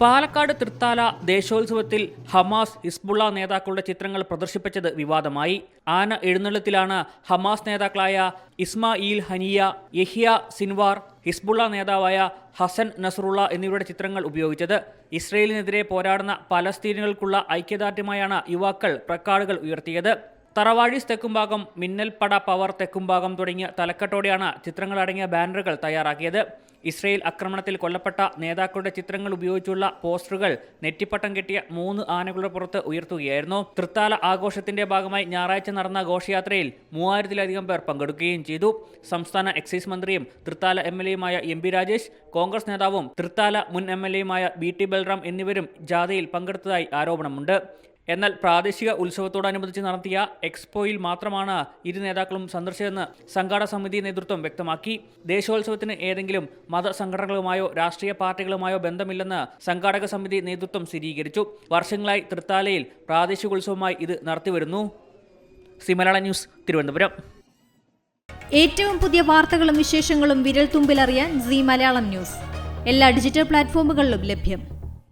പാലക്കാട് തൃത്താല ദേശോത്സവത്തിൽ Hamas Hezbollah നേതാക്കളുടെ ചിത്രങ്ങൾ പ്രദർശിപ്പിച്ചത് വിവാദമായി. ആന എഴുന്നള്ളത്തിലാണ് ഹമാസ് നേതാക്കളായ Ismail Haniyeh Yahya Sinwar Hezbollah നേതാവായ ഹസൻ നസറുള്ള എന്നിവരുടെ ചിത്രങ്ങൾ ഉപയോഗിച്ചത്. ഇസ്രയേലിനെതിരെ പോരാടുന്ന പലസ്തീനുകൾക്കുള്ള ഐക്യദാർഢ്യമായാണ് യുവാക്കൾ പ്രക്കാർഡുകൾ ഉയർത്തിയത്. തറവാഴീസ് തെക്കുംഭാഗം മിന്നൽപ്പട പവർ തെക്കുംഭാഗം തുടങ്ങിയ തലക്കെട്ടോടെയാണ് ചിത്രങ്ങളടങ്ങിയ ബാനറുകൾ തയ്യാറാക്കിയത്. ഇസ്രയേൽ ആക്രമണത്തിൽ കൊല്ലപ്പെട്ട നേതാക്കളുടെ ചിത്രങ്ങൾ ഉപയോഗിച്ചുള്ള പോസ്റ്ററുകൾ നെറ്റിപ്പട്ടം കെട്ടിയ മൂന്ന് ആനകളുടെ പുറത്ത് ഉയർത്തുകയായിരുന്നു. തൃത്താല ആഘോഷത്തിന്റെ ഭാഗമായി ഞായറാഴ്ച നടന്ന ഘോഷയാത്രയിൽ മൂവായിരത്തിലധികം പേർ പങ്കെടുക്കുകയും ചെയ്തു. സംസ്ഥാന എക്സൈസ് മന്ത്രിയും തൃത്താല എം എൽ എയുമായ എം പി രാജേഷ് കോൺഗ്രസ് നേതാവും തൃത്താല മുൻ എം എൽ എയുമായ ബി ടി ബൽറാം എന്നിവരും ജാഥയിൽ പങ്കെടുത്തതായി ആരോപണമുണ്ട്. എന്നാൽ പ്രാദേശിക ഉത്സവത്തോടനുബന്ധിച്ച് നടത്തിയ എക്സ്പോയിൽ മാത്രമാണ് ഇരു നേതാക്കളും സന്ദർശിച്ചതെന്ന് സംഘാടക സമിതി നേതൃത്വം വ്യക്തമാക്കി. ദേശോത്സവത്തിന് ഏതെങ്കിലും മതസംഘടനകളുമായോ രാഷ്ട്രീയ പാർട്ടികളുമായോ ബന്ധമില്ലെന്ന് സംഘാടക സമിതി നേതൃത്വം സ്ഥിരീകരിച്ചു. വർഷങ്ങളായി തൃത്താലയിൽ പ്രാദേശിക ഉത്സവമായി ഇത് നടത്തിവരുന്നു. സിമലയാള ന്യൂസ് തിരുവനന്തപുരം. ഏറ്റവും പുതിയ വാർത്തകളും വിശേഷങ്ങളും വിരൽ തുമ്പിലറിയാൻ സി മലയാളം ന്യൂസ്. എല്ലാ ഡിജിറ്റൽ പ്ലാറ്റ്ഫോമുകളിലും ലഭ്യം.